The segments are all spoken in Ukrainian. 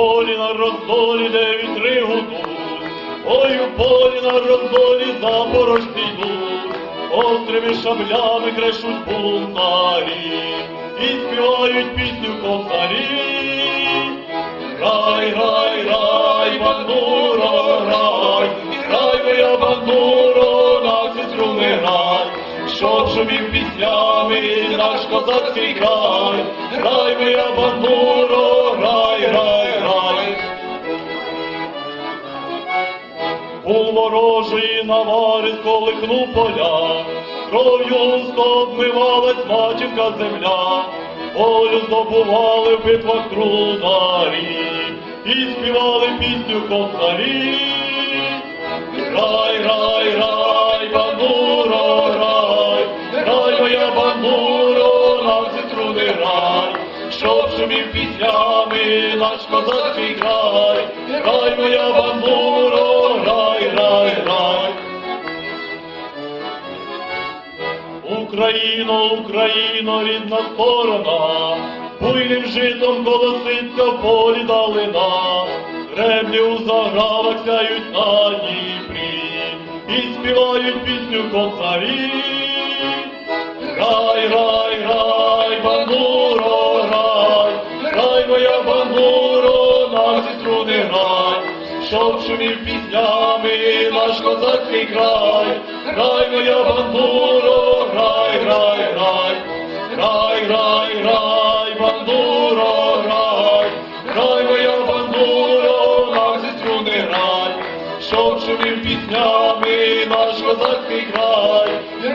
полі на роздолі, де вітри гудуть, ой у полі на роздолі запорожці йдуть, острими шаблями крешуть бунтарі, і співають пісню косарі. Рай, рай, рай, бандуро, рай, рай, моя бандуро, на ці струни грай, що шумів піснями наш козацький край, рай, моя бандуро, рай, рай. У ворожої навари сколихнув поля, кров'ю обмивалась матінка земля, волю здобували в битвах трударі, і співали пісню косарі. Рай, рай, рай, бандуро, рай, рай, моя бандуро, на всі струни рай, щоб шумів піснями наш козацький край, рай, моя бандуро, Україно, Україно, рідна сторона, буйним житом колоситься полі далина, греблі у загравах сяють на Дніпрі, і співають пісню косарі. Рай, рай, рай, бандуро, рай, рай, моя бандуро, на всі струни грай, щоб шумів піснями наш козацький край, рай, моя бандуро, рай, рай, бандуро, рай, рай, моя бандуро, на всі струни грай, щоб шумів піснями наш козацький край,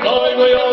рай, моя